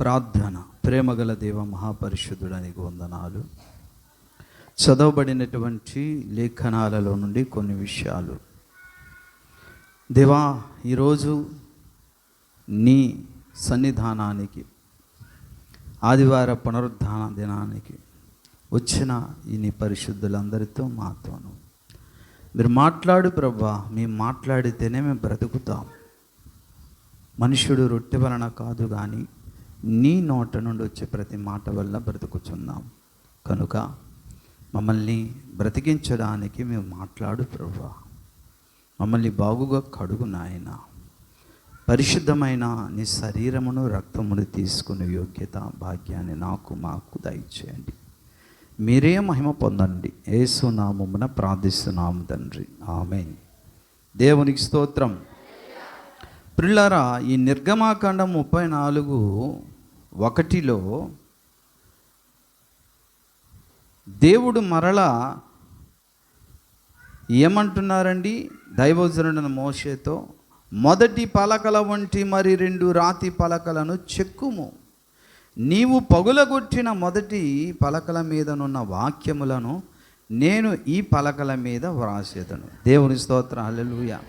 ప్రార్థన. ప్రేమగల దేవ మహాపరిశుద్ధుడానికి వందనాలు. చదవబడినటువంటి లేఖనాలలో నుండి కొన్ని విషయాలు. దేవా ఈరోజు నీ సన్నిధానానికి ఆదివార పునరుద్ధాన దినానికి వచ్చిన ఈ నీ పరిశుద్ధులందరితో మాతోను. మీరు మాట్లాడు ప్రభా మేము మాట్లాడితేనే మేము బ్రతుకుతాం. మనుషుడు రొట్టె వలన కాదు కానీ నీ నోట నుండి వచ్చే ప్రతి మాట వల్ల బ్రతుకుచున్నాం. కనుక మమ్మల్ని బ్రతికించడానికి మేము మాట్లాడు ప్రభా మమ్మల్ని బాగుగా కడుగు నాయన. పరిశుద్ధమైన నీ శరీరమును రక్తమును తీసుకునే యోగ్యత భాగ్యాన్ని నాకు మాకు దయచేయండి. మీరే మహిమ పొందండి. ఏసు నామమున ప్రార్థిస్తున్నాము తండ్రి. ఆమె దేవునికి స్తోత్రం. ప్రిల్లరా ఈ నిర్గమాకాండం ముప్పై నాలుగు ఒకటిలో దేవుడు మరలా ఏమంటున్నారండి? దైవజనుడైన మోషేతో మొదటి పలకల వంటి మరి రెండు రాతి పలకలను చెక్కుము. నీవు పగులగొట్టిన మొదటి పలకల మీదనున్న వాక్యములను నేను ఈ పలకల మీద వ్రాసేదను. దేవుని స్తోత్ర హల్లెలూయా.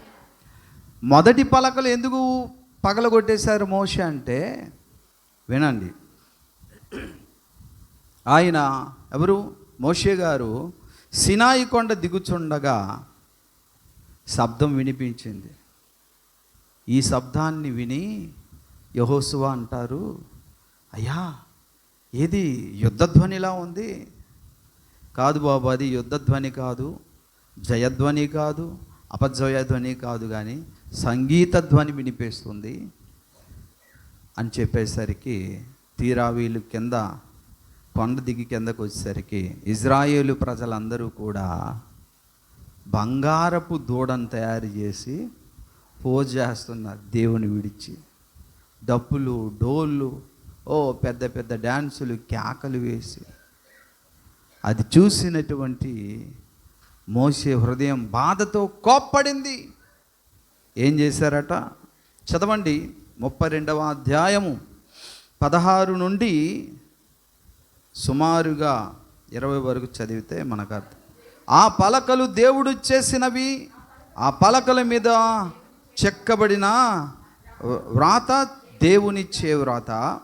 మొదటి పలకలు ఎందుకు పగలగొట్టేశారు మోష అంటే వినండి. ఆయన ఎవరు? మోషే గారు సినాయి కొండ దిగుచుండగా శబ్దం వినిపించింది. ఈ శబ్దాన్ని విని యహోసువ అంటారు అయ్యా ఏది యుద్ధధ్వనిలా ఉంది? కాదు బాబు అది యుద్ధధ్వని కాదు జయధ్వని కాదు అపజయధ్వని కాదు కానీ సంగీత ధ్వని వినిపిస్తుంది. అని చెప్పేసరికి తీరా వీళ్ళు కింద కొండ దిగి కిందకు వచ్చేసరికి ఇజ్రాయేలు ప్రజలందరూ కూడా బంగారపు దూడను తయారు చేసి పూజ చేస్తున్నారు దేవుని విడిచి. డప్పులు డోళ్ళు ఓ పెద్ద పెద్ద డ్యాన్సులు కేకలు వేసి. అది చూసినటువంటి మోసే హృదయం బాధతో కోప్పడింది. ఏం చేశారట? చదవండి. ముప్పై రెండవ అధ్యాయము పదహారు నుండి సుమారుగా ఇరవై వరకు చదివితే మనకు అర్థం. ఆ పలకలు దేవుడు చేసినవి ఆ పలకల మీద చెక్కబడిన వ్రాత దేవునిచ్చే వ్రాత.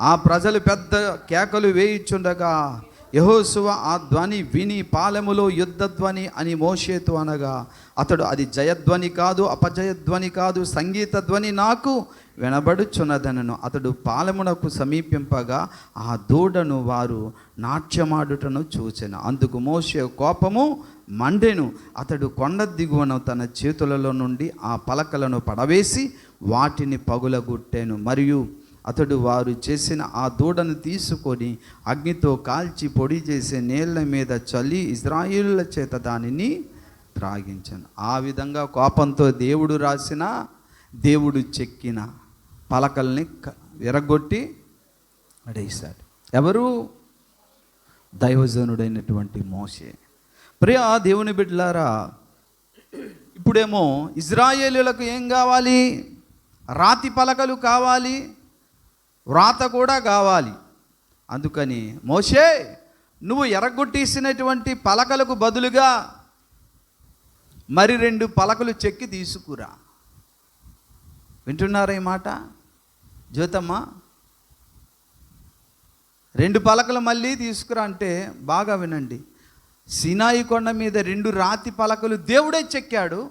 ఆ ప్రజలు పెద్ద కేకలు వేయిచుండగా యహోసువ ఆ ధ్వని విని పాలెములో యుద్ధ ధ్వని అని మోషేతు అనగా అతడు అది జయధ్వని కాదు అపజయధ్వని కాదు సంగీత ధ్వని నాకు వినబడుచున్నదనను. అతడు పాలెమునకు సమీపింపగా ఆ దూడను వారు నాట్యమాడుటను చూచెను. అందుకు మోసే కోపము మండెను. అతడు కొండ దిగువను తన చేతులలో నుండి ఆ పలకలను పడవేసి వాటిని పగులగొట్టాను. మరియు అతడు వారు చేసిన ఆ దూడను తీసుకొని అగ్నితో కాల్చి పొడి చేసే నేళ్ళ మీద చల్లి ఇజ్రాయిల్ల చేత దానిని త్రాగించాను. ఆ విధంగా కోపంతో దేవుడు రాసిన దేవుడు చెక్కిన పలకల్ని క- విరగొట్టి అడేశాడు. ఎవరు? దైవజనుడైనటువంటి మోషే. ప్రియా దేవుని బిడ్డలారా ఇప్పుడేమో ఇజ్రాయేలులకు ఏం కావాలి? రాతి పలకలు కావాలి వ్రాత కూడా కావాలి. అందుకని మోషే నువ్వు ఎరగొట్టేసినటువంటి పలకలకు బదులుగా మరి రెండు పలకలు చెక్కి తీసుకురా. వింటున్నారా ఈ మాట? జ్యోతమ్మ రెండు పలకలు మళ్ళీ తీసుకురా అంటే బాగా వినండి. సినాయి కొండ మీద రెండు రాతి పలకలు దేవుడే చెక్కాడు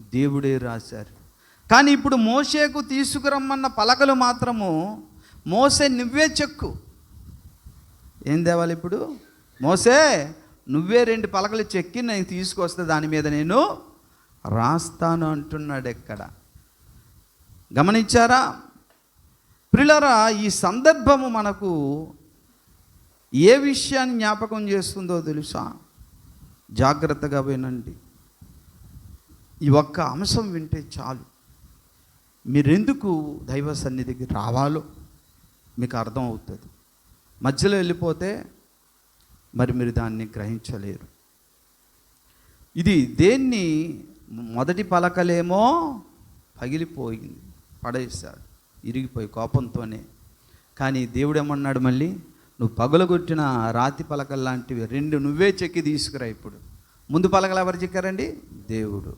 దేవుడే రాశారు. కానీ ఇప్పుడు మోసేకు తీసుకురమ్మన్న పలకలు మాత్రము మోసే నువ్వే చెక్కు. ఏం తేవాలి ఇప్పుడు? మోసే నువ్వే రెండు పలకలు చెక్కి నేను తీసుకొస్తే దాని మీద నేను రాస్తాను అంటున్నాడు ఎక్కడ? గమనించారా? ప్రిలరా ఈ సందర్భము మనకు ఏ విషయాన్ని జ్ఞాపకం చేస్తుందో తెలుసా? జాగ్రత్తగా వినండి. ఈ ఒక్క అంశం వింటే చాలు. మీరెందుకు దైవ సన్నిధికి రావాలో? మీకు అర్థం అవుతుంది మధ్యలో వెళ్ళిపోతే మరి మీరు దాన్ని గ్రహించలేరు. ఇది దేన్ని మొదటి పలకలేమో పగిలిపోయింది పడేశాడు ఇరిగిపోయి కోపంతోనే. కానీ దేవుడు ఏమన్నాడు మళ్ళీ? నువ్వు పగులగొట్టిన రాతి పలకలు లాంటివి రెండు నువ్వే చెక్కి తీసుకురా ఇప్పుడు. ముందు పలకలు ఎవరు చెక్కారండి? దేవుడు.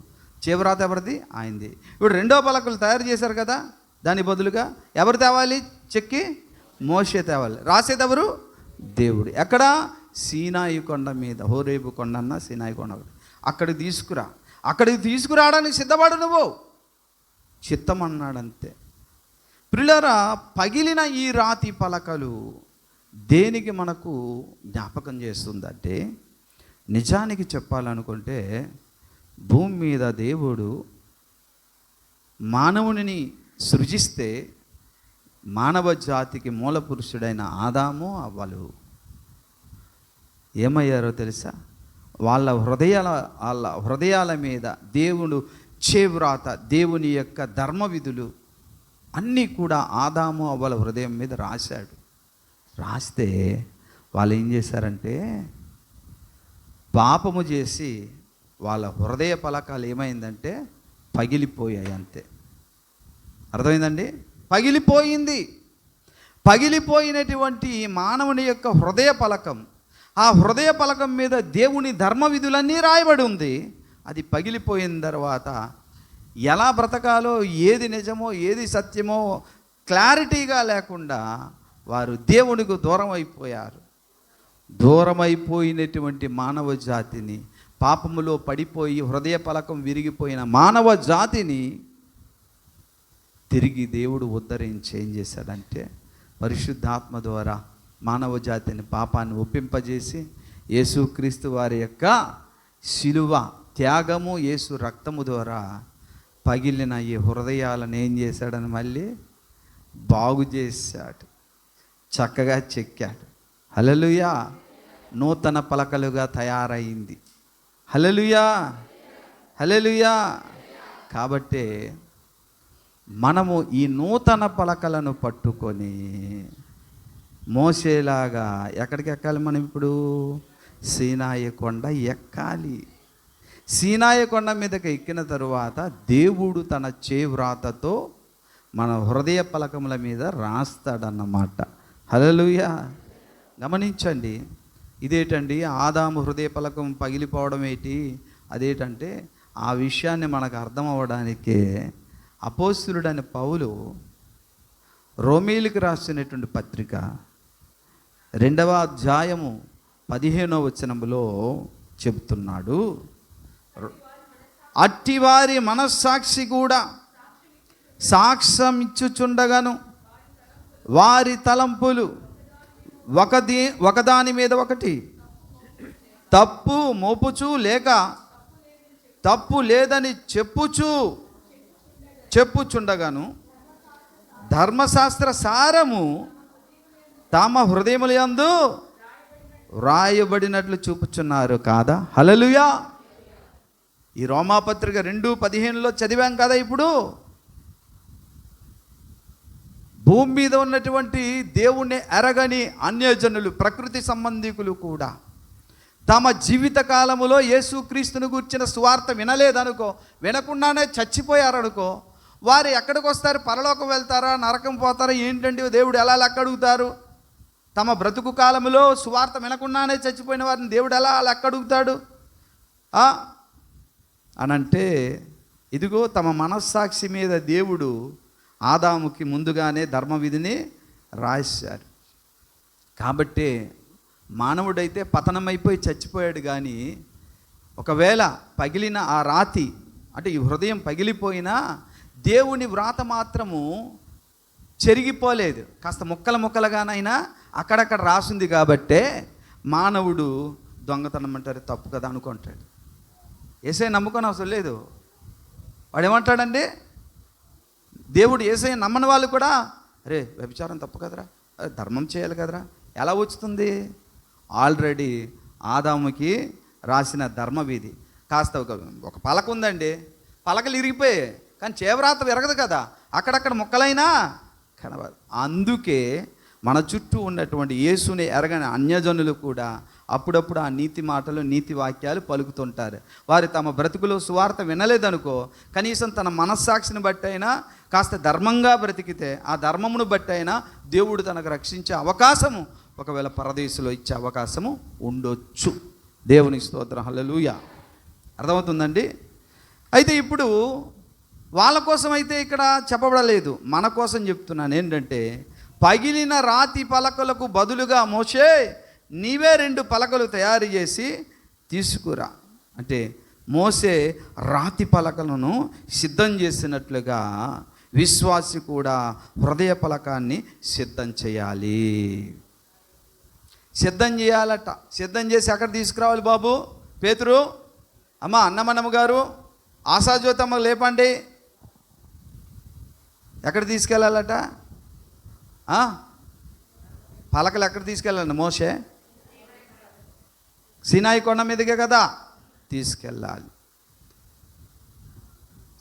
చివరాత ఎవరిది? ఆయనది. ఇప్పుడు రెండో పలకలు తయారు చేశారు కదా దాని బదులుగా ఎవరు తేవాలి? చెక్కి మోసే తేవాలి. రాసేది ఎవరు? దేవుడు. ఎక్కడ? సీనాయి కొండ మీద హోరేబు కొండ అన్న సీనాయి కొండ ఒకటి. అక్కడికి తీసుకురా. అక్కడికి తీసుకురావడానికి సిద్ధపడు నువ్వు. చిత్తం అన్నాడంతే ప్రిలరా పగిలిన ఈ రాతి పలకలు దేనికి మనకు జ్ఞాపకం చేస్తుందంటే నిజానికి చెప్పాలనుకుంటే భూమి మీద దేవుడు మానవుని సృజిస్తే మానవ జాతికి మూల పురుషుడైన ఆదాము అవ్వలు ఏమయ్యారో తెలుసా? వాళ్ళ హృదయాల వాళ్ళ హృదయాల మీద దేవుడు చేవ్రాత దేవుని యొక్క ధర్మ విధులు అన్నీ కూడా ఆదాము వాళ్ళ హృదయం మీద రాశాడు. రాస్తే వాళ్ళు ఏం చేశారంటే పాపము చేసి వాళ్ళ హృదయ పలకాలు ఏమైందంటే పగిలిపోయాయి అంతే. అర్థమైందండి? పగిలిపోయింది. పగిలిపోయినటువంటి ఈ మానవుని యొక్క హృదయ పలకం ఆ హృదయ పలకం మీద దేవుని ధర్మ విధులన్నీ రాయబడి ఉంది. అది పగిలిపోయిన తర్వాత ఎలా బ్రతకాలో ఏది నిజమో ఏది సత్యమో క్లారిటీగా లేకుండా వారు దేవునికి దూరం అయిపోయారు దూరమైపోయినటువంటి మానవ జాతిని పాపములో పడిపోయి హృదయ పలకం విరిగిపోయిన మానవ జాతిని తిరిగి దేవుడు ఉద్ధరించి ఏం చేశాడంటే పరిశుద్ధాత్మ ద్వారా మానవ జాతిని పాపాన్ని ఒప్పింపజేసి యేసుక్రీస్తు వారి యొక్క శిలువ త్యాగము యేసు రక్తము ద్వారా పగిలిన ఈ హృదయాలను ఏం చేశాడని మళ్ళీ బాగు చేశాడు. చక్కగా చెక్కాడు. హలలుయా నూతన పలకలుగా తయారైంది. హలలుయా హలలుయా కాబట్టే మనము ఈ నూతన పలకలను పట్టుకొని మోసేలాగా ఎక్కడికి ఎక్కాలి మనం ఇప్పుడు? సీనాయ కొండ ఎక్కాలి. సీనాయ కొండ మీదకి ఎక్కిన తరువాత దేవుడు తన చేవ్రాతతో మన హృదయ పలకముల మీద రాస్తాడన్నమాట. హలలుయ గమనించండి ఇదేటండి ఆదాము హృదయ పలకం పగిలిపోవడం ఏంటి? అదేటంటే ఆ విషయాన్ని మనకు అర్థం అవ్వడానికే అపోస్తులుడని పౌలు రోమీలకు రాసినటువంటి పత్రిక రెండవ అధ్యాయము పదిహేనో వచనములో చెబుతున్నాడు. అట్టివారి మనస్సాక్షి కూడా సాక్ష్యం ఇచ్చుచుండగాను. వారి తలంపులు ఒకది ఒకదాని మీద ఒకటి. తప్పు మోపుచు లేక తప్పు లేదని చెప్పుచు చెప్పుచుండగాను. ధర్మశాస్త్ర సారము తమ హృదయములందు వ్రాయబడినట్లు చూపుచున్నారు కాదా? హలలుయా ఈ రోమాపత్రిక రెండు పదిహేనులో చదివాం కదా ఇప్పుడు? భూమి మీద ఉన్నటువంటి దేవుణ్ణి ఎరగని అన్యజనులు ప్రకృతి సంబంధికులు కూడా. తమ జీవిత కాలములో యేసుక్రీస్తుని గూర్చిన సువార్త వినలేదనుకో వినకుండానే చచ్చిపోయారనుకో వారు ఎక్కడికి వస్తారు పరలోకం వెళ్తారా? నరకం పోతారా? ఏంటండి? దేవుడు ఎలా లెక్క అడుగుతారు? తమ బ్రతుకు కాలంలో సువార్త వినకుండానే చచ్చిపోయిన వారిని దేవుడు ఎలా అలా ఎక్కడుగుతాడు అనంటే ఇదిగో తమ మనస్సాక్షి మీద దేవుడు ఆదాముకి ముందుగానే ధర్మవిధిని రాశారు కాబట్టి మానవుడైతే పతనమైపోయి చచ్చిపోయాడు కానీ ఒకవేళ పగిలిన ఆ రాతి అంటే ఈ హృదయం పగిలిపోయినా దేవుని వ్రాత మాత్రము చెరిగిపోలేదు. కాస్త ముక్కల ముక్కలుగానైనా అక్కడక్కడ రాసింది కాబట్టే మానవుడు దొంగతనం అంటారు తప్పు కదా అనుకుంటాడు. ఏసై నమ్ముకొని అవసరం లేదు. వాడు ఏమంటాడండి దేవుడు ఏసై నమ్మని వాళ్ళు కూడా అరే వ్యభిచారం తప్పు కదరా? ధర్మం చేయాలి కదరా? ఎలా వచ్చుతుంది? ఆల్రెడీ ఆదాముకి రాసిన ధర్మవీధి. కాస్త ఒక ఒక పలక ఉందండి. పలకలు ఇరిగిపోయాయి కానీ చేవరాత విరగదు కదా. అక్కడక్కడ ముక్కలైనా కనబడదు అందుకే మన చుట్టూ ఉన్నటువంటి యేసుని ఎరగని అన్యజనులు కూడా అప్పుడప్పుడు ఆ నీతి మాటలు నీతి వాక్యాలు పలుకుతుంటారు. వారు తమ బ్రతుకులో సువార్త వినలేదనుకో కనీసం తన మనస్సాక్షిని బట్టి అయినా కాస్త ధర్మంగా బ్రతికితే ఆ ధర్మమును బట్టి అయినా దేవుడు తనకు రక్షించే అవకాశము ఒకవేళ పరదేశంలో ఇచ్చే అవకాశము ఉండొచ్చు. దేవుని స్తోత్రం. హల్లెలూయ. అర్థమవుతుందండి? అయితే ఇప్పుడు వాళ్ళ కోసం అయితే ఇక్కడ చెప్పబడలేదు. మన కోసం చెప్తున్నాను ఏంటంటే పగిలిన రాతి పలకలకు బదులుగా మోసే నీవే రెండు పలకలు తయారు చేసి తీసుకురా. అంటే మోసే రాతి పలకలను సిద్ధం చేసినట్లుగా విశ్వాసి కూడా హృదయ పలకాన్ని సిద్ధం చేయాలి. సిద్ధం చేయాలట. సిద్ధం చేసి అక్కడ తీసుకురావాలి బాబు. పేతురు అమ్మ అన్నమన్నమ్మ గారు ఆశాజ్యోతమ్మ లేపండి. ఎక్కడ తీసుకెళ్ళాలట పలకలు ఎక్కడ తీసుకెళ్ళాలండి మోసే సినాయి కొండ మీదకే కదా? తీసుకెళ్ళాలి.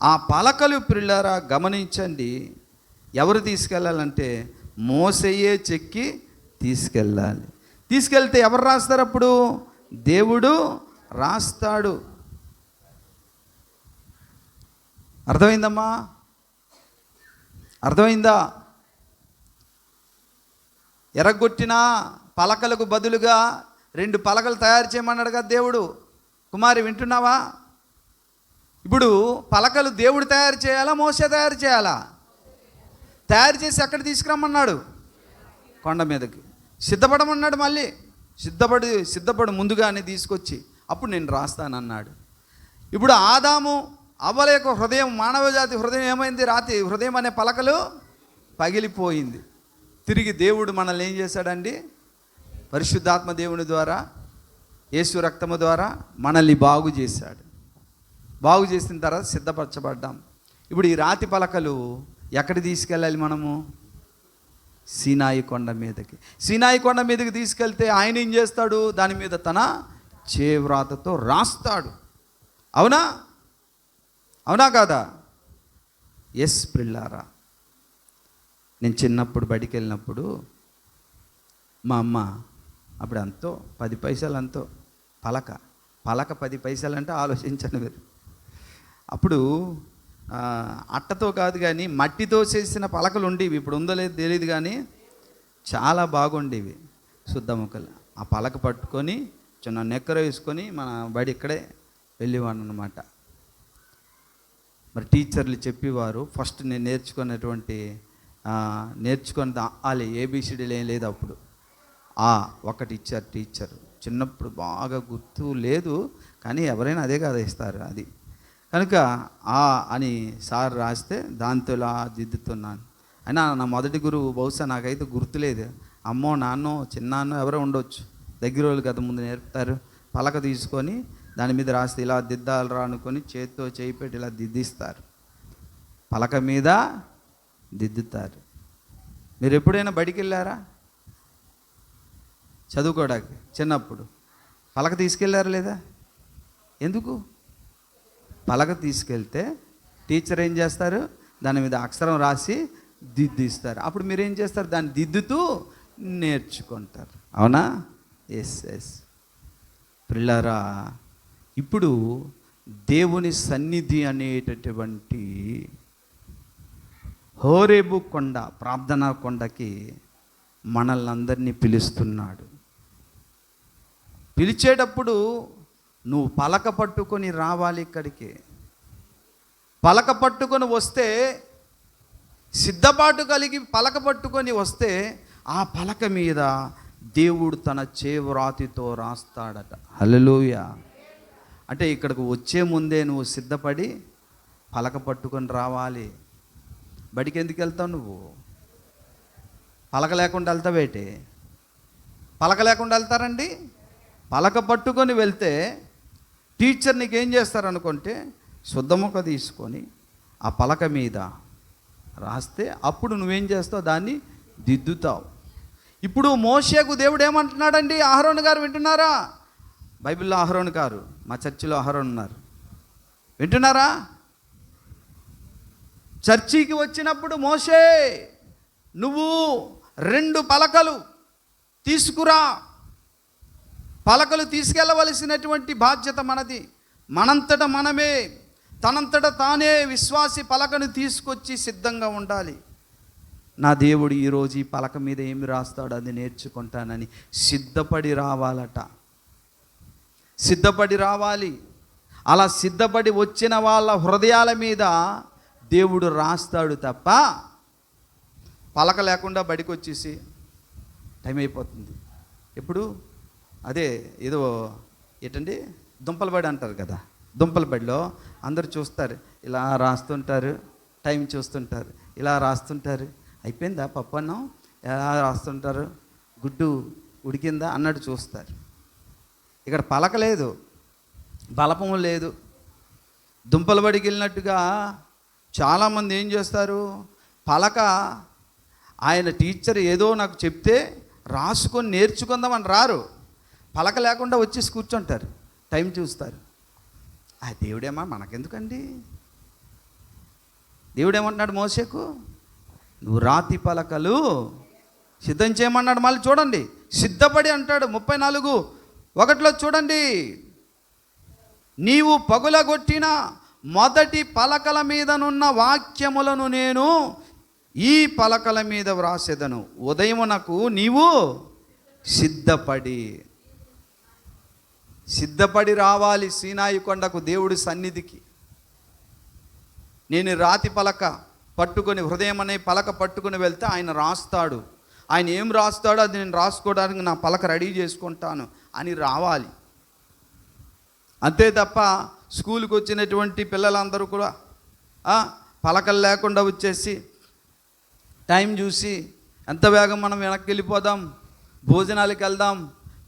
ఆ పలకలు పిల్లరా గమనించండి. ఎవరు తీసుకెళ్ళాలంటే మోసయ్యే చెక్కి తీసుకెళ్ళాలి. తీసుకెళ్తే ఎవరు రాస్తారు అప్పుడు? దేవుడు రాస్తాడు. అర్థమైందమ్మా? అర్థమైందా? ఎరగొట్టిన పలకలకు బదులుగా రెండు పలకలు తయారు చేయమన్నాడు కదా దేవుడు. కుమారి వింటున్నావా? ఇప్పుడు పలకలు దేవుడు తయారు చేయాలా మోసే తయారు చేయాలా? తయారు చేసి ఎక్కడ తీసుకురమ్మన్నాడు? కొండ మీదకి. సిద్ధపడమన్నాడు మళ్ళీ. సిద్ధపడి సిద్ధపడి ముందుగానే తీసుకొచ్చి అప్పుడు నేను రాస్తానన్నాడు. ఇప్పుడు ఆదాము అవ్వల యొక్క హృదయం మానవ జాతి హృదయం ఏమైంది? రాతి హృదయం అనే పలకలు పగిలిపోయింది. తిరిగి దేవుడు మనల్ని ఏం చేశాడండి? పరిశుద్ధాత్మ దేవుని ద్వారా యేసు రక్తము ద్వారా మనల్ని బాగు చేశాడు. బాగు చేసిన తర్వాత సిద్ధపరచబడ్డాం. ఇప్పుడు ఈ రాతి పలకలు ఎక్కడ తీసుకెళ్ళాలి మనము? సీనాయి కొండ మీదకి. సీనాయి కొండ మీదకి తీసుకెళ్తే ఆయన ఏం చేస్తాడు? దాని మీద తన చేవ్రాతతో రాస్తాడు. అవునా? అవునా కాదా? ఎస్ పిల్లారా. నేను చిన్నప్పుడు బడికి వెళ్ళినప్పుడు మా అమ్మ అప్పుడు ఎంతో పది పైసలు ఎంతో పలక పలక పది పైసలు అంటే ఆలోచించండి మీరు. అప్పుడు అట్టతో కాదు కానీ మట్టితో చేసిన పలకలు ఉండేవి. ఇప్పుడు ఉందో లేదో తెలియదు కానీ చాలా బాగుండేవి శుద్ధ ముక్కలు. ఆ పలక పట్టుకొని చిన్న నెక్కర వేసుకొని మన బడి ఇక్కడే వెళ్ళేవాడు అనమాట మరి టీచర్లు చెప్పేవారు ఫస్ట్ నేను నేర్చుకున్నటువంటి నేర్చుకొని వాళ్ళు ఆలే ఏబిసిడీలు ఏం లేదు అప్పుడు. ఆ ఒకటి ఇచ్చారు టీచర్. చిన్నప్పుడు బాగా గుర్తు లేదు కానీ ఎవరైనా అదే కదా ఇస్తారు అది. కనుక ఆ అని సార్ రాస్తే దాంతో ఇలా దిద్దుతున్నాను. అయినా నా మొదటి గురువు బహుశా నాకైతే గుర్తులేదు అమ్మో నాన్నో చిన్నాన్నో ఎవరో ఉండొచ్చు. దగ్గర వాళ్ళు కదా ముందు నేర్పుతారు. పలక తీసుకొని దాని మీద రాస్తే ఇలా దిద్దాలరా అనుకొని చేత్తో చేయి పెట్టి ఇలా దిద్దిస్తారు. పలక మీద దిద్దుతారు. మీరు ఎప్పుడైనా బడికి వెళ్ళారా చదువుకోవడానికి చిన్నప్పుడు. పలక తీసుకెళ్ళారా లేదా? ఎందుకు? పలక తీసుకెళ్తే టీచర్ ఏం చేస్తారు? దాని మీద అక్షరం రాసి దిద్దిస్తారు. అప్పుడు మీరు ఏం చేస్తారు? దాన్ని దిద్దుతూ నేర్చుకుంటారు. అవునా? Yes yes. పిల్లరా ఇప్పుడు దేవుని సన్నిధి అనేటటువంటి హోరేబు కొండ ప్రార్థనా కొండకి మనల్ని అందరినీ పిలుస్తున్నాడు. పిలిచేటప్పుడు నువ్వు పలక పట్టుకొని రావాలి ఇక్కడికి. పలక పట్టుకొని వస్తే సిద్ధపాటు కలిగి పలక పట్టుకొని వస్తే ఆ పలక మీద దేవుడు తన చేవ్రాతితో రాస్తాడట. హలలోయ అంటే ఇక్కడికి వచ్చే ముందే నువ్వు సిద్ధపడి పలక పట్టుకొని రావాలి. బడికి ఎందుకు వెళ్తావు నువ్వు? పలక లేకుండా వెళ్తావేటి పలక లేకుండా వెళ్తారండి? పలక పట్టుకొని వెళ్తే టీచర్ నీకు ఏం చేస్తారనుకుంటే శుద్ధముఖ తీసుకొని ఆ పలక మీద రాస్తే అప్పుడు నువ్వేం చేస్తావు? దాన్ని దిద్దుతావు. ఇప్పుడు మోషేకు దేవుడు ఏమంటున్నాడండి? ఆహరోన్ గారు వింటున్నారా? బైబిల్లో ఆహరోన్ గారు మా చర్చిలో ఆహరోన్ ఉన్నారు. వింటున్నారా? చర్చికి వచ్చినప్పుడు మోషే నువ్వు రెండు పలకలు తీసుకురా. పలకలు తీసుకెళ్ళవలసినటువంటి బాధ్యత మనది. మనంతట మనమే తనంతట తానే విశ్వాసి పలకను తీసుకొచ్చి సిద్ధంగా ఉండాలి. నా దేవుడు ఈరోజు ఈ పలక మీద ఏమి రాస్తాడో అది నేర్చుకుంటానని సిద్ధపడి రావాలట. సిద్ధపడి రావాలి. అలా సిద్ధపడి వచ్చిన వాళ్ళ హృదయాల మీద దేవుడు రాస్తాడు తప్ప పలక లేకుండా బడికి వచ్చేసి టైం అయిపోతుంది. ఎప్పుడు? అదే ఏదో ఏంటండి? దుంపల బడి అంటారు కదా. దుంపల బడిలో అందరు చూస్తారు. ఇలా రాస్తుంటారు టైం చూస్తుంటారు ఇలా రాస్తుంటారు. అయిపోయిందా? పప్పు అన్నం? ఎలా రాస్తుంటారు? గుడ్డు ఉడికిందా? అన్నట్టు చూస్తారు. ఇక్కడ పలక లేదు బలపము లేదు. దుంపల బడికి వెళ్ళినట్టుగా చాలామంది ఏం చేస్తారు? పలక ఆయన టీచర్ ఏదో నాకు చెప్తే రాసుకొని నేర్చుకుందామని రారు. పలక లేకుండా వచ్చేసి కూర్చుంటారు. టైం చూస్తారు. ఆ దేవుడేమా మనకెందుకండి? దేవుడేమంటున్నాడు మోసేకు నువ్వు రాతి పలకలు సిద్ధం చేయమన్నాడు మళ్ళీ చూడండి. సిద్ధపడి అంటాడు ముప్పై నాలుగు. ఒకటిలో చూడండి. నీవు పగులగొట్టిన మొదటి పలకల మీదనున్న వాక్యములను నేను ఈ పలకల మీద వ్రాసేదను. ఉదయమునకు నీవు సిద్ధపడి. సిద్ధపడి రావాలి సీనాయి కొండకు దేవుడి సన్నిధికి. నేను రాతి పలక పట్టుకొని హృదయం అనే పలక పట్టుకుని వెళ్తే ఆయన రాస్తాడు. ఆయన ఏం రాస్తాడో అది నేను రాసుకోవడానికి నా పలక రెడీ చేసుకుంటాను అని రావాలి. అంతే తప్ప స్కూల్కి వచ్చినటువంటి పిల్లలందరూ కూడా పలకలు లేకుండా వచ్చేసి టైం చూసి ఎంత వేగం మనం వెనక్కి వెళ్ళిపోదాం భోజనాలకు వెళ్దాం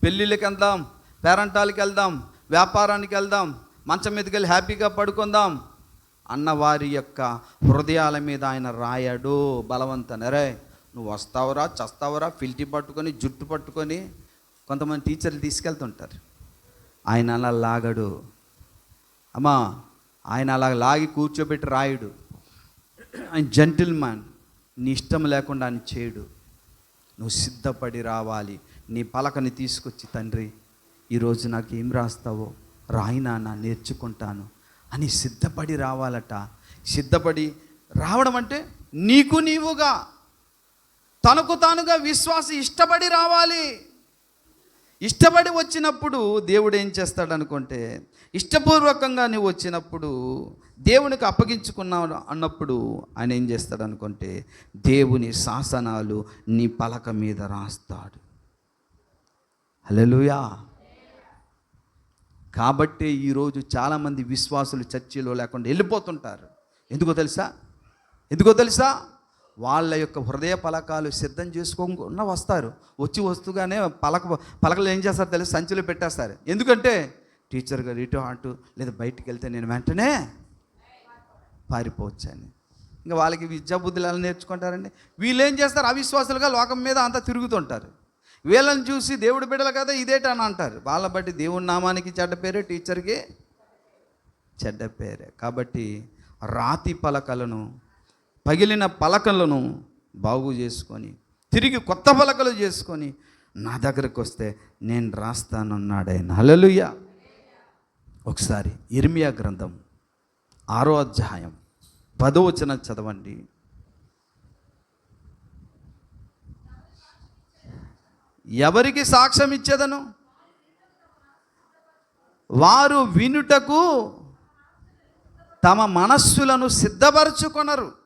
పెళ్ళిళ్ళకి వెళ్దాం పేరంటాలకి వెళ్దాం వ్యాపారానికి వెళ్దాం మంచం మీదకి వెళ్ళి హ్యాపీగా పడుకుందాం అన్న వారి యొక్క హృదయాల మీద ఆయన రాయడు బలవంతనరే నువ్వు వస్తావురా చస్తావురా ఫిల్టీ పట్టుకొని జుట్టు పట్టుకొని కొంతమంది టీచర్లు తీసుకెళ్తుంటారు. ఆయన అలా లాగడు. అమ్మా ఆయన అలా లాగి కూర్చోబెట్టి రాయుడు. ఆయన జెంటిల్ మ్యాన్ నీ ఇష్టం లేకుండా ఆయన చేయడు. నువ్వు సిద్ధపడి రావాలి నీ పలకని తీసుకొచ్చి తండ్రి ఈరోజు నాకు ఏం రాస్తావో రాయినా నా నేర్చుకుంటాను. అని సిద్ధపడి రావాలట. సిద్ధపడి రావడం అంటే నీకు నీవుగా తనకు తానుగా విశ్వాసి ఇష్టపడి రావాలి. ఇష్టపడి వచ్చినప్పుడు దేవుడు ఏం చేస్తాడు అనుకుంటే ఇష్టపూర్వకంగా నువ్వు వచ్చినప్పుడు దేవునికి అప్పగించుకున్నావు అన్నప్పుడు ఆయన ఏం చేస్తాడు అనుకుంటే దేవుని శాసనాలు నీ పలక మీద రాస్తాడు. హలోయా కాబట్టి ఈరోజు చాలామంది విశ్వాసులు చర్చిలో లేకుండా వెళ్ళిపోతుంటారు. ఎందుకో తెలుసా? ఎందుకో తెలుసా? వాళ్ళ యొక్క హృదయ పలకాలు సిద్ధం చేసుకోకుండా వస్తారు. వచ్చి వస్తుగానే పలక పలకలు ఏం చేస్తారు తెలిసి? సంచిలో పెట్టేస్తారు. ఎందుకంటే టీచర్ గారు ఇటు అటు లేదా బయటికి వెళ్తే నేను వెంటనే పారిపోవచ్చు అని ఇంకా వాళ్ళకి విద్యా బుద్ధులు ఎలా నేర్చుకుంటారండి? వీళ్ళు ఏం చేస్తారు? అవిశ్వాసులుగా లోకం మీద అంతా తిరుగుతుంటారు. వీళ్ళని చూసి దేవుడు బిడ్డలు కదా ఇదేట అని అంటారు. వాళ్ళ బట్టి దేవుడి నామానికి చెడ్డ పేరే టీచర్కి చెడ్డ పేరే. కాబట్టి రాతి పలకలను పగిలిన పలకలను బాగు చేసుకొని తిరిగి కొత్త పలకలు చేసుకొని నా దగ్గరకు వస్తే నేను రాస్తానన్నాడు ఆయన ఒకసారి ఇర్మియా గ్రంథం ఆరో అధ్యాయం పదవచన చదవండి. ఎవరికి సాక్ష్యం ఇచ్చేదను? వారు వినుటకు తమ మనస్సులను సిద్ధపరచుకొనరు.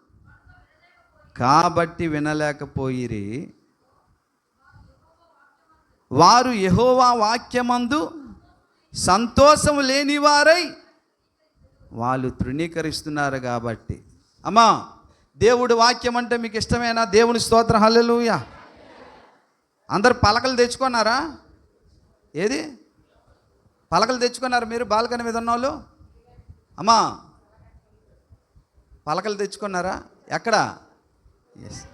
కాబట్టి వినలేకపోయిరి. వారు యహోవా వాక్యమందు సంతోషం లేనివారై వాళ్ళు తృణీకరిస్తున్నారు కాబట్టి. అమ్మా దేవుడు వాక్యం అంటే మీకు ఇష్టమేనా? దేవుని స్తోత్ర హల్లెలూయా. అందరు పలకలు తెచ్చుకున్నారా? ఏది? పలకలు తెచ్చుకున్నారు మీరు బాల్కనీ మీద ఉన్న వాళ్ళు అమ్మా పలకలు తెచ్చుకున్నారా? ఎక్కడ? ఎస్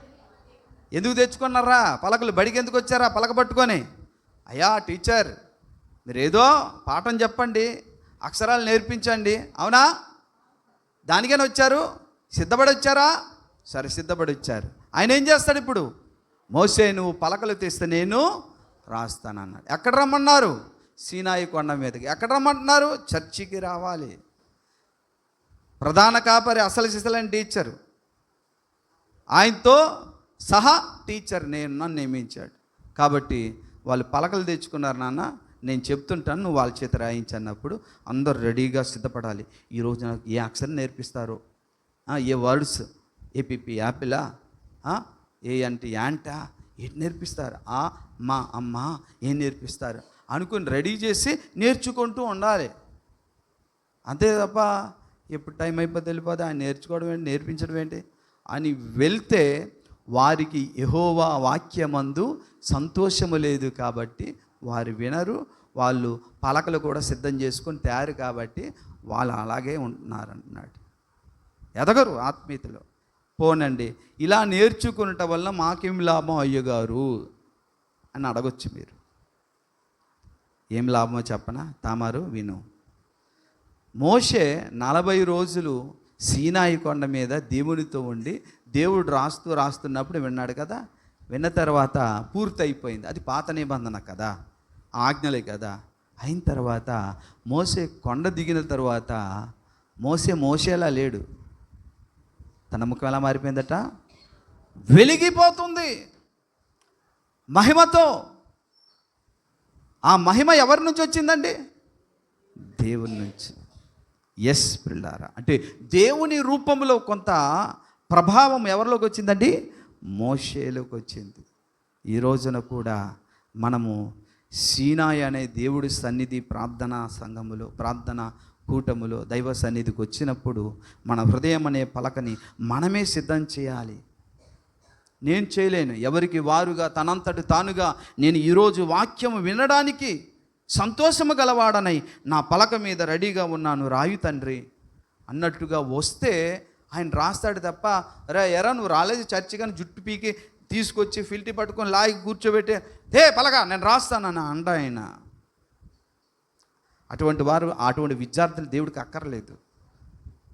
ఎందుకు తెచ్చుకున్నారా? పలకలు బడికి ఎందుకు వచ్చారా? పలక పట్టుకొని. అయ్యా టీచర్ మీరు ఏదో పాఠం చెప్పండి అక్షరాలు నేర్పించండి. అవునా? దానికైనా వచ్చారు? సిద్ధపడి వచ్చారా? సరే సిద్ధపడి వచ్చారు. ఆయన ఏం చేస్తాడు ఇప్పుడు? మోసే నువ్వు పలకలు తెస్తే నేను రాస్తానన్నాడు ఎక్కడ రమ్మన్నారు? సీనాయి కొండ మీదకి. ఎక్కడ రమ్మంటున్నారు? చర్చికి రావాలి. ప్రధాన కాపరి అసలు సిసలని టీచరు. ఆయనతో సహా టీచర్ నేను నన్ను నియమించాడు. కాబట్టి వాళ్ళు పలకలు తెచ్చుకున్నారు నాన్న నేను చెప్తుంటాను నువ్వు వాళ్ళ చేత రాయించన్నప్పుడు అందరు రెడీగా సిద్ధపడాలి. ఈరోజు నాకు ఏ అక్షరం నేర్పిస్తారు? ఏ వర్డ్స్? ఏపీపీ యాపిలా? ఏ అంటే యాంటా? ఏంటి నేర్పిస్తారు? ఆ మా అమ్మ ఏం నేర్పిస్తారు? అనుకుని రెడీ చేసి నేర్చుకుంటూ ఉండాలి. అంతే తప్ప ఎప్పుడు టైం అయిపోతే వెళ్ళిపోతే ఆయన నేర్చుకోవడం ఏంటి? నేర్పించడం ఏంటి? అని వెళ్తే వారికి యహోవా వాక్యమందు సంతోషము లేదు కాబట్టి వారు వినరు వాళ్ళు పలకలు కూడా సిద్ధం చేసుకొని తయారు కాబట్టి వాళ్ళు అలాగే ఉంటున్నారన్నాడు. ఎదగరు ఆత్మీయతలో. పోనండి ఇలా నేర్చుకున్నట వల్ల మాకేం లాభం అయ్యగారు? అని అడగొచ్చు మీరు. ఏం లాభమో చెప్పనా? తామారు విను. మోషే నలభై రోజులు సీనాయి కొండ మీద దేవునితో ఉండి దేవుడు రాస్తూ రాస్తున్నప్పుడు విన్నాడు కదా? విన్న తర్వాత పూర్తయిపోయింది. అది పాత నిబంధన కదా? ఆజ్ఞలే కదా? అయిన తర్వాత మోసే కొండ దిగిన తర్వాత మోసే మోసేలా లేడు. తన ముఖం ఎలా మారిపోయిందట? వెలిగిపోతుంది. మహిమతో. ఆ మహిమ ఎవరి నుంచి వచ్చిందండి? దేవుడి నుంచి. ఎస్ పిల్లారా. అంటే దేవుని రూపంలో కొంత ప్రభావం ఎవరిలోకి వచ్చిందండి? మోషేలోకి వచ్చింది. ఈ రోజున కూడా మనము సీనాయి అనే దేవుడి సన్నిధి ప్రార్థనా సంఘములో ప్రార్థన కూటములో దైవ సన్నిధికి వచ్చినప్పుడు మన హృదయం అనే పలకని మనమే సిద్ధం చేయాలి. నేను చేయలేను. ఎవరికి వారుగా తనంతటి తానుగా నేను ఈరోజు వాక్యము వినడానికి సంతోషము గలవాడనై నా పలక మీద రెడీగా ఉన్నాను రాయు తండ్రి. అన్నట్టుగా వస్తే ఆయన రాస్తాడు తప్ప రే ఎరా నువ్వు రాలేదు చర్చి కానీ జుట్టు పీకి తీసుకొచ్చి ఫిల్టీ పట్టుకొని లాగి కూర్చోబెట్టి హే పలక నేను రాస్తానని అండ ఆయన. అటువంటి వారు అటువంటి విద్యార్థులు దేవుడికి అక్కర్లేదు.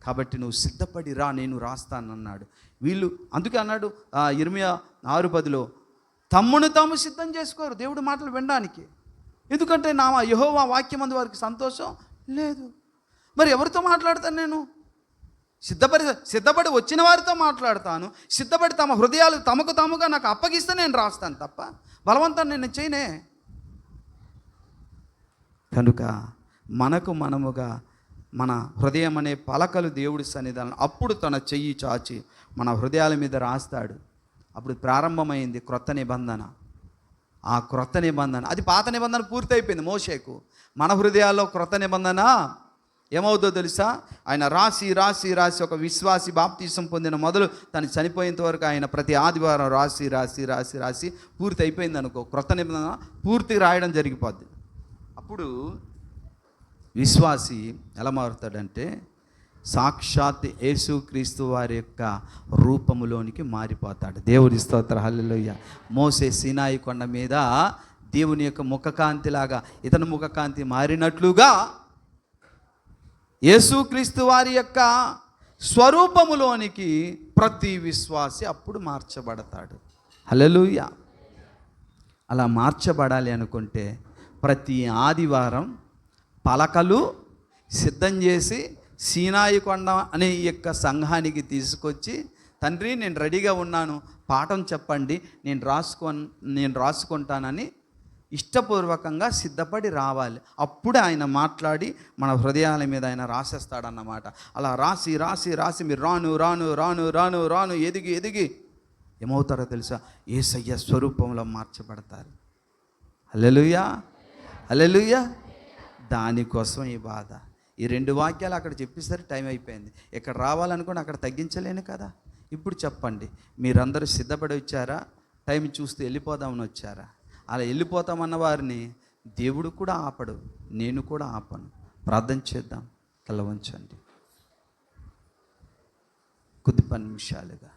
కాబట్టి నువ్వు సిద్ధపడి రా నేను రాస్తానన్నాడు. వీళ్ళు అందుకే అన్నాడు ఇరవై ఆరు పదిలో తమ్మును తాము సిద్ధం చేసుకోరు దేవుడి మాటలు వినడానికి. ఎందుకంటే నా యహోవా వాక్యం అందు వారికి సంతోషం లేదు. మరి ఎవరితో మాట్లాడతాను నేను? సిద్ధపడి సిద్ధపడి వచ్చిన వారితో మాట్లాడతాను. సిద్ధపడి తమ హృదయాలు తమకు తాముగా నాకు అప్పగిస్తే నేను రాస్తాను తప్ప బలవంతం నేను చేయనే. కనుక మనకు మనముగా మన హృదయం అనే పలకలు దేవుడి సన్నిధానం అప్పుడు తన చెయ్యి చాచి మన హృదయాల మీద రాస్తాడు. అప్పుడు ప్రారంభమైంది క్రొత్త నిబంధన. ఆ క్రొత్త నిబంధన. అది పాత నిబంధన పూర్తయిపోయింది మోషేకు. మన హృదయాల్లో క్రొత్త నిబంధన ఏమవుతుందో తెలుసా? ఆయన రాసి రాసి రాసి ఒక విశ్వాసి బాప్తీసం పొందిన మొదలు తను చనిపోయేంత వరకు ఆయన ప్రతి ఆదివారం రాసి రాసి రాసి రాసి పూర్తి అయిపోయింది అనుకో. క్రొత్త నిబంధన పూర్తి రాయడం జరిగిపోద్ది. అప్పుడు విశ్వాసి ఎలా మారుతాడంటే సాక్షాత్ యేసుక్రీస్తు వారి యొక్క రూపములోనికి మారిపోతాడు. దేవుని స్తోత్ర. హల్లెలూయ. మోసే సినాయి కొండ మీద దేవుని యొక్క ముఖకాంతిలాగా ఇతని ముఖకాంతి మారినట్లుగా యేసుక్రీస్తు వారి యొక్క స్వరూపములోనికి ప్రతి విశ్వాసి అప్పుడు మార్చబడతాడు. హల్లెలూయ. అలా మార్చబడాలి అనుకుంటే ప్రతి ఆదివారం పలకలు సిద్ధం చేసి సీనాయి కొండ అనే ఈ యొక్క సంఘానికి తీసుకొచ్చి తండ్రి నేను రెడీగా ఉన్నాను. పాఠం చెప్పండి. నేను రాసుకో నేను రాసుకుంటానని ఇష్టపూర్వకంగా సిద్ధపడి రావాలి. అప్పుడు ఆయన మాట్లాడి మన హృదయాల మీద ఆయన రాసేస్తాడన్నమాట. అలా రాసి రాసి రాసి మీరు రాను రాను రాను రాను రాను ఎదిగి ఎదిగి. ఏమవుతారో తెలుసా? ఏసయ్య స్వరూపంలో మార్చబడతారు. హల్లెలూయా! హల్లెలూయా! దానికోసం ఈ బాధ. ఈ రెండు వాక్యాలు అక్కడ చెప్పేసరికి టైం అయిపోయింది. ఇక్కడ రావాలనుకుని అక్కడ తగ్గించలేను కదా? ఇప్పుడు చెప్పండి. మీరందరూ సిద్ధపడి వచ్చారా? టైం చూస్తూ వెళ్ళిపోదామని వచ్చారా? అలా వెళ్ళిపోతామన్న వారిని దేవుడు కూడా ఆపడు నేను కూడా ఆపను. ప్రార్థన చేద్దాం. కళ్ళ వంచండి. కొద్ది పది నిమిషాలుగా.